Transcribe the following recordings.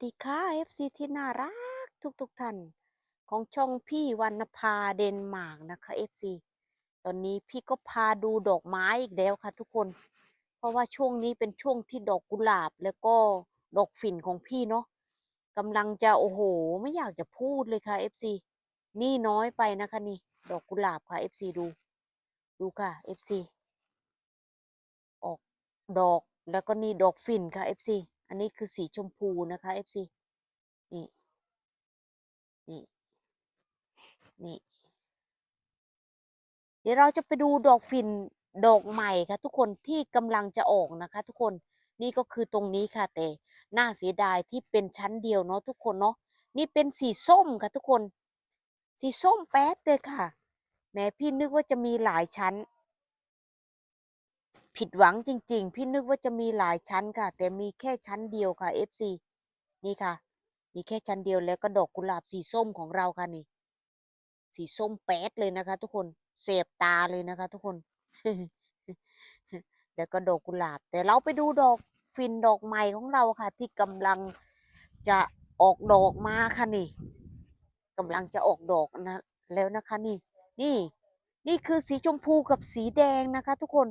สดีค่ะ FC ที่น่ารักทุกๆทท่าน ของช่องพี่วรรณภาเดนมาร์กนะคะ FC ตอนนี้พี่ก็พาดูดอกไม้อีกแล้วค่ะทุกคน เพราะว่าช่วงนี้เป็นช่วงที่ดอกกุหลาบแล้วก็ดอกฝิ่นของพี่เนาะกำลังจะโอ้โห ไม่อยากจะพูดเลยค่ะ FC นี่น้อยไปนะคะนี่ ดอกกุหลาบค่ะ FC ดู ดูค่ะ FC ออกดอกแล้วก็นี่ดอกฝิ่นค่ะ FC อันนี้คือสีชมพูนะคะ FC นี่ นี่ นี่ เดี๋ยวเราจะไปดูดอกฝิ่นดอกใหม่ค่ะ ทุกคนที่กำลังจะออกนะคะ ทุกคนนี่ก็คือตรงนี้ค่ะแต่น่าเสียดายที่เป็นชั้นเดียวเนาะทุกคนเนาะนี่เป็นสีส้มค่ะทุกคน สีส้มแป๊ดเลยค่ะแม้พี่นึกว่าจะมีหลายชั้น ผิดหวังจริง ๆ พี่นึกว่าจะมีหลายชั้นค่ะ แต่มีแค่ชั้นเดียวค่ะ FC นี่ค่ะ มีแค่ชั้นเดียวแล้วก็ดอกกุหลาบสีส้มของเราค่ะนี่ สีส้มแป๊ดเลยนะคะ ทุกคนเสบตาเลยนะคะ ทุกคน แล้วก็ดอกกุหลาบ แต่เราไปดูดอกฟินดอกใหม่ของเราค่ะ ที่กำลังจะออกดอกมาค่ะนี่กำลังจะออกดอกนะ แล้วนะคะนี่ นี่ นี่คือสีชมพูกับสีแดงนะคะ ทุกคน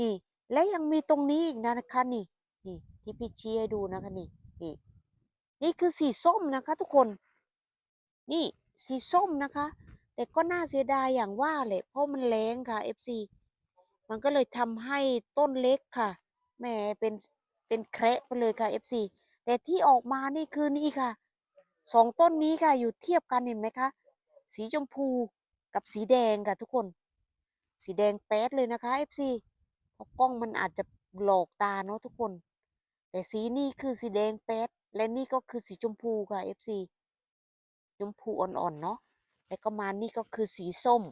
นี่ และยังมีตรงนี้อีกนะคะนี่นี่ที่พี่ชี้ให้ดูนะคะนี่นี่ นี่คือสีส้มนะคะ ทุกคน นี่สีส้มนะคะ แต่ก็น่าเสียดายอย่างว่าแหละเพราะมันแรงค่ะ FC มันก็เลยทำให้ต้นเล็กค่ะแหมเป็นเป็นแคระไปเลยค่ะ FC แต่ที่ออกมานี่คือนี่ค่ะสองต้นนี้ค่ะอยู่เทียบกันเห็นไหมคะสีชมพูกับสีแดงค่ะทุกคน สีแดงแป๊ดเลยนะคะ FC เพราะกล้องมันอาจจะหลอกตาเนาะทุกคน แต่สีนี่คือสีแดงแป๊ดและนี่ก็คือสีชมพูค่ะ FC ชมพูอ่อนๆเนาะแล้วก็มานี่ก็คือสีส้ม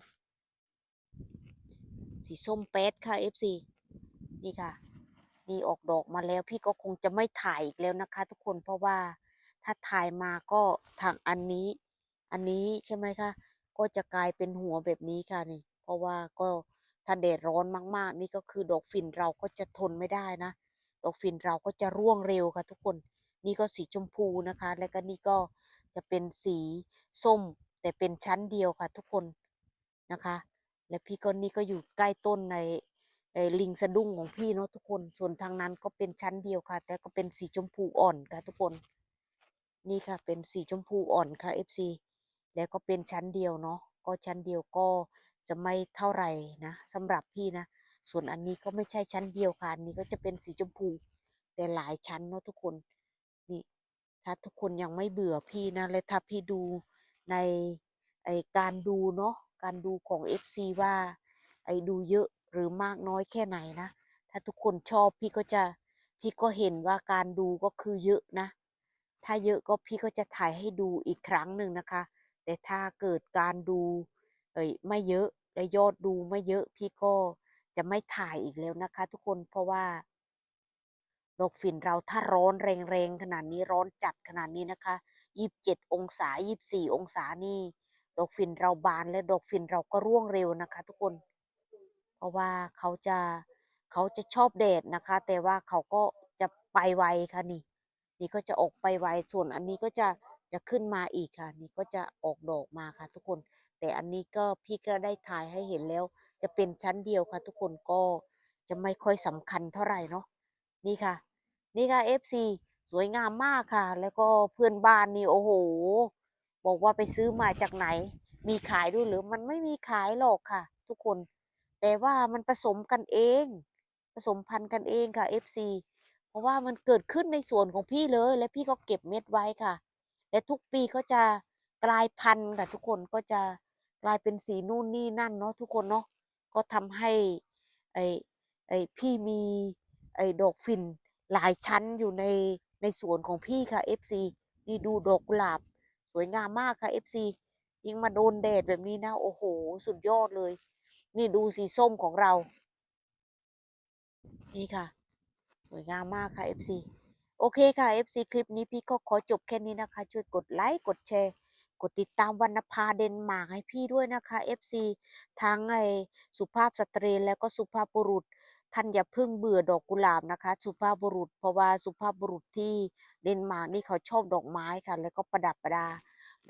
สีส้มแป๊ดค่ะ FC นี่ค่ะนี่ออกดอกมาแล้วพี่ก็คงจะไม่ถ่ายอีกแล้วนะคะ ทุกคนเพราะว่าถ้าถ่ายมาก็ทางอันนี้ อันนี้ใช่ไหมคะก็จะกลายเป็นหัวแบบนี้ค่ะนี่ เพราะว่าก็ ถ้าแดดร้อนมากๆ นี่ก็คือดอกฝิ่นเราก็จะทนไม่ได้นะ ดอกฝิ่นเราก็จะร่วงเร็วค่ะทุกคน นี่ก็สีชมพูนะคะ แล้วก็นี่ก็จะเป็นสีส้มแต่เป็นชั้นเดียวค่ะทุกคนนะคะ และพี่ก็นี่ก็อยู่ใกล้ต้นในลิงสะดุ้งของพี่เนาะทุกคน ส่วนทางนั้นก็เป็นชั้นเดียวค่ะ แต่ก็เป็นสีชมพูอ่อนค่ะทุกคน นี่ค่ะเป็นสีชมพูอ่อนค่ะ FC แล้วก็เป็นชั้นเดียวเนาะ ก็ชั้นเดียวก็ จะไม่เท่าไหร่นะสำหรับพี่นะ ส่วนอันนี้ก็ไม่ใช่ชั้นเดียวค่ะอันนี้ก็จะเป็นสีชมพู แต่หลายชั้นเนาะทุกคนนี่ถ้าทุกคนยังไม่เบื่อพี่นะและถ้าพี่ดูในไอการดูเนาะการดูของ FC ว่าไอดูเยอะหรือมากน้อยแค่ไหนนะ ถ้าทุกคนชอบพี่ก็จะพี่ก็เห็นว่าการดูก็คือเยอะนะ ถ้าเยอะก็พี่ก็จะถ่ายให้ดูอีกครั้งหนึ่งนะคะ แต่ถ้าเกิดการดูเอ้ยไม่เยอะ และยอดดูไม่เยอะพี่ก็จะไม่ถ่ายอีกแล้วนะคะ ทุกคนเพราะว่าดอกฝิ่นเราถ้าร้อนแรงๆขนาดนี้ร้อนจัดขนาดนี้นะคะยี่สิบเจ็ดองศายี่สิบสี่องศานี่ ดอกฝิ่นเราบานและดอกฝิ่นเราก็ร่วงเร็วนะคะ ทุกคน เพราะว่าเขาจะเขาจะชอบแดดนะคะ แต่ว่าเขาก็จะไปไวค่ะนี่ นี่ก็จะออกไปไวส่วนอันนี้ก็จะ จะขึ้นมาอีกค่ะ นี่ก็จะออกดอกมาค่ะ ทุกคน แต่อันนี้ก็พี่ก็ได้ถ่ายให้เห็นแล้ว จะเป็นชั้นเดียวค่ะ ทุกคนก็จะไม่ค่อยสำคัญเท่าไหร่เนาะนี่ค่ะ นี่ค่ะ FC สวยงามมากค่ะ แล้วก็เพื่อนบ้านนี่โอ้โห บอกว่าไปซื้อมาจากไหน มีขายด้วยหรือมันไม่มีขายหรอกค่ะ ทุกคน แต่ว่ามันผสมกันเอง ผสมพันธุ์กันเองค่ะ FC เพราะว่ามันเกิดขึ้นในสวนของพี่เลย และพี่ก็เก็บเม็ดไว้ค่ะ และทุกปีก็จะกลายพันธุ์ค่ะทุกคนก็จะกลายเป็นสีนู่นนี่นั่นเนาะทุกคนเนาะก็ทำให้ไอ้ไอ้พี่มีไอ้ดอกฝิ่นหลายชั้นอยู่ในในสวนของพี่ค่ะ FC นี่ดูดอกกุหลาบสวยงามมากค่ะ FC ยิ่งมาโดนแดดแบบนี้นะ โอ้โห สุดยอดเลย นี่ดูสีส้มของเรา นี่ค่ะ สวยงามมากค่ะ FC โอเคค่ะ FC คลิปนี้พี่ก็ขอจบแค่นี้นะคะ ช่วยกดไลค์กดแชร์ กดติดตามวรรณภาเดนมาร์กให้พี่ด้วยนะคะ FC ทั้งไอสุภาพสตรีแล้วก็สุภาพบุรุษท่านอย่าเพิ่งเบื่อดอกกุหลาบนะคะ สุภาพบุรุษ เพราะว่าสุภาพบุรุษที่เดนมาร์กนี่เขาชอบดอกไม้ค่ะ แล้วก็ประดับประดา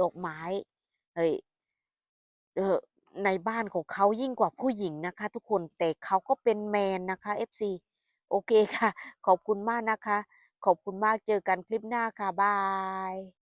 ดอกไม้เฮ้ยในบ้านของเขายิ่งกว่าผู้หญิงนะคะ ทุกคนแต่เขาก็เป็นแมนนะคะ FC โอเคค่ะ ขอบคุณมากนะคะ ขอบคุณมากเจอกันคลิปหน้าค่ะบาย